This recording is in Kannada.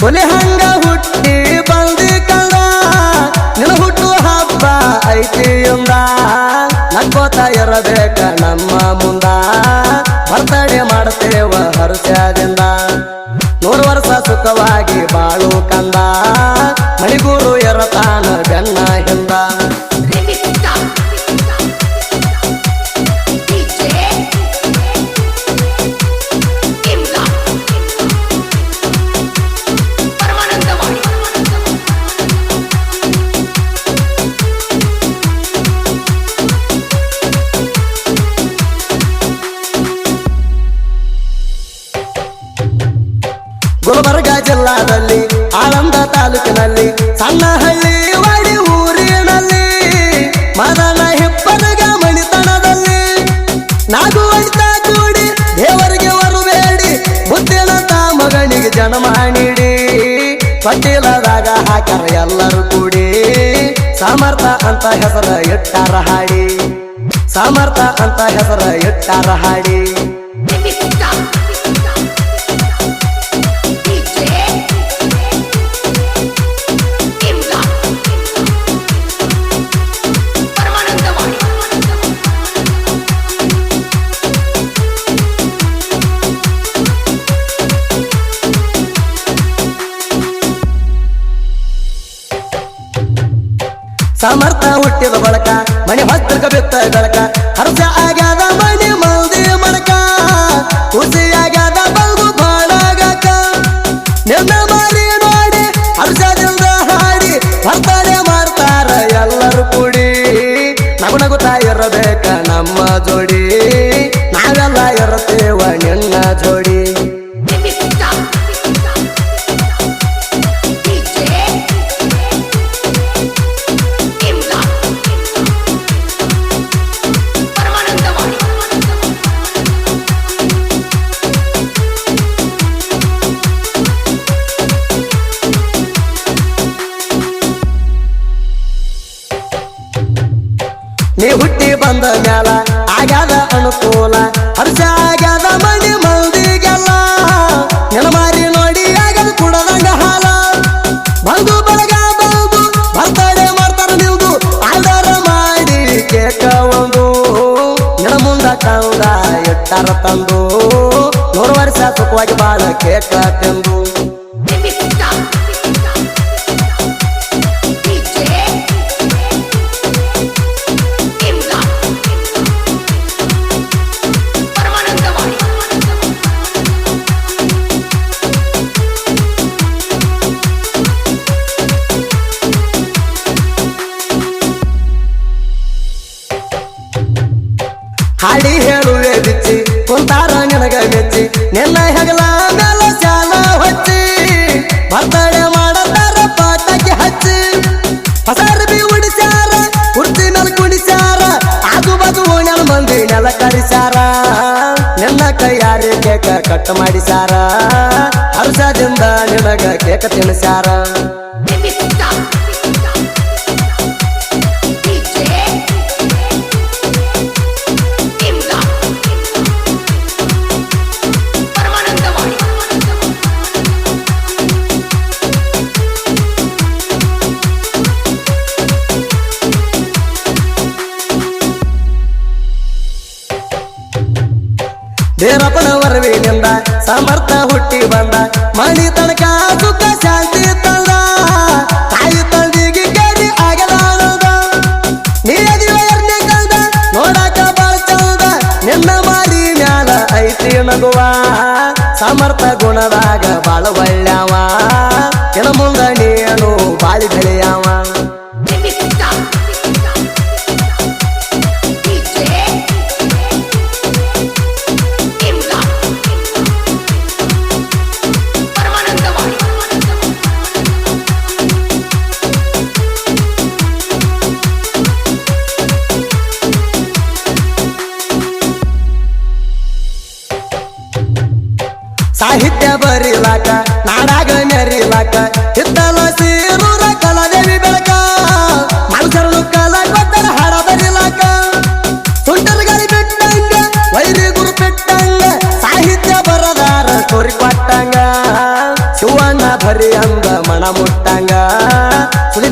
ಕೊಲೆ ಹಂಗ ಹುಟ್ಟಿ ಬಂದಿ ಕಂದ ನಿನ್ನ ಹುಟ್ಟು ಹಬ್ಬ ಐತಿ ಎಂದ. ನಕ್ಕೋತ ಇರಬೇಕ ನಮ್ಮ ಮುಂದ. ಬರ್ತಡೆ ಮಾಡ್ತೇವ ಹರ್ಷದಿಂದ ನೂರು ವರ್ಷ ಸುಖವಾಗಿ ಬಾಳು ಕಂದ. ಮಣಿಗೂರು ಎರತಾನ ಬೆನ್ನ ಹಿಂದ. ಗುಲ್ಬರ್ಗ ಜಿಲ್ಲಾದಲ್ಲಿ, ಆನಂದ ತಾಲೂಕಿನಲ್ಲಿ ಸಣ್ಣ ಹಳ್ಳಿ ವಾಡಿ ಊರಿನಲ್ಲಿ, ಮದನ ಹೆಪ್ಪನಗ ಮಣಿತನದಲ್ಲಿ. ನಾಗು ಅಳಿತ ಕೂಡಿ ದೇವರಿಗೆ ಬರುಬೇಡಿ ಮುದ್ದಿನ ಮಗನಿಗೆ ಜನ್ಮ ನೀಡಿ. ಪಟ್ಟಿಲದಾಗ ಹಾಕರ ಎಲ್ಲರೂ ಕೂಡಿ, ಸಮರ್ಥ ಅಂತ ಹೆಸರ ಇಟ್ಟಾರ ಹಾಡಿ. ಸಮರ್ಥ ಅಂತ ಹೆಸರ ಇಟ್ಟಾರ ಹಾಡಿ. ಸಮರ್ಥ ಹುಟ್ಟಿದ ಬಳಕ, ಮನೆ ಹೊತ್ತಕ ಬಿತ್ತ ಬಳಕ. ಹರ್ಷ ಆಗ್ಯಾದ ಮನೆ ಮಲ್ದಿ ಮಡಕ ಖುಷಿ ಆಗ್ಯಾದ ಬಲ್ದು ಬಾಳಾಗಕ ನಿನ್ನ ಮಾರಿ ನೋಡಿ ಹರ್ಷದಿಂದ ಹಾಡಿ ಬರ್ತಾರೆ ಮಾಡ್ತಾರ ಎಲ್ಲರೂ ಕೂಡಿ. ನಗು ನಗುತ್ತಾ ಇರಬೇಕ ನಮ್ಮ ಜೋಡಿ. ಬಂದ ಮ್ಯಾಲ ಆಗ್ಯಾದ ಅನುಕೂಲ. ಹರ್ಷ ಆಗ್ಯಾದ ಮಣಿ ಮಂದಿಗೆಲ್ಲ ನಿನ್ನ ಮಾರಿ ನೋಡಿ ಆಗದ ಕುಡದಂಗ ಹಾಲ. ಬಂದು ಬಳಗ ಬಂದು ಬರ್ತಡೆ ಮಾಡ್ತಾರ ನಿಮ್ದು ಆಧಾರ ಮಾಡಿ ಕೇಕ ಒಂದು. ನಿನ್ನ ಮುಂದ ಕಂದ ಎಟ್ಟಾರ ತಂದು. ನೂರು ವರ್ಷ ಸುಖವಾಗಿ ಬಾಳ ಕೇಕ ತಿಂದು. ಹಾಡಿ ಹೇಳುವೆ ಬಿಚ್ಚಿ, ಕುಂತಾರ ನಿನಗ ಮೆಚ್ಚಿ ನಿನ್ನ ಹೆಗಲ ಮೇಲ ಶಾಲ ಹೊಚ್ಚಿ, ಬರ್ತಡೆ ಮಾಡತಾರ ಪಾಟಕ್ಕೆ ಹಚ್ಚಿ. ಹೊಸರ್ಬಿ ಉಡಿಸ್ಯಾರ, ಕುರ್ಚಿ ಮೇಲೆ ಕುಡಿಸ್ಯಾರ ಆಜು ಬಾಜು ಓಣ್ಯಾನ ಮಂದಿ ನೆಲ ಕಡಿಸ್ಯಾರ ನಿನ್ನ ಕೈಯಾರಿ ಕೇಕ ಕಟ್ ಮಾಡಿಸ್ಯಾರ ಹರ್ಷದಿಂದ ನಿನಗ ಕೇಕ ತಿನ್ಸ್ಯಾರ. ದೇರಪ್ಪನ ವರವಿನಿಂದ ಸಮರ್ಥ ಹುಟ್ಟಿ ಬಂದ ಮಣಿ ತನಕ ಸುಖ ಶಾಂತಿ ತಂದ. ತಾಯಿ ತಂದಿಗೆ ಕೇಳಿ ಆಗದ ನೀ ಅದಿವ ಎರ್ನೆ ಕಂದ ನೋಡಾಕ ಬಾಳ ಚಂದ. ನಿನ್ನ ಮಾಡಿ ಮ್ಯಾಲ ಐತಿ ನಗುವ. ಸಮರ್ಥ ಗುಣದಾಗ ಬಾಳ ಒಳ್ಳ್ಯಾವ ಕೆಲ ಮುಂದ ನೀನು ಬಾಳಿ ಬೆಳೆಯಾವ. ಸಾಹಿತ್ಯ ಬರಿಲಾಕ, ನಾಡಾಗ ಮೆರಿಲಾಕ ಹಿತ್ತಲ ಸೀರೂರ ಕಲಾದೇವಿ ಬೆಳಕ ಮನುಷ್ಯರು ಕಾಲ ಕೊಟ್ಟರ ಹಾಡ ಬರಿಲಾಕ. ಸುಂಟರ ಗಾಳಿ ಬಿಟ್ಟಂಗ ವೈರಿ ಗುರು ಬಿಟ್ಟಂಗ, ಸಾಹಿತ್ಯ ಬರದಾರ ಕೋರಿ ಕೊಟ್ಟಂಗ. ಶಿವಣ್ಣ ಬರಿ ಅಂದ ಮಣ ಮುಟ್ಟಂಗ. ಸುದಿ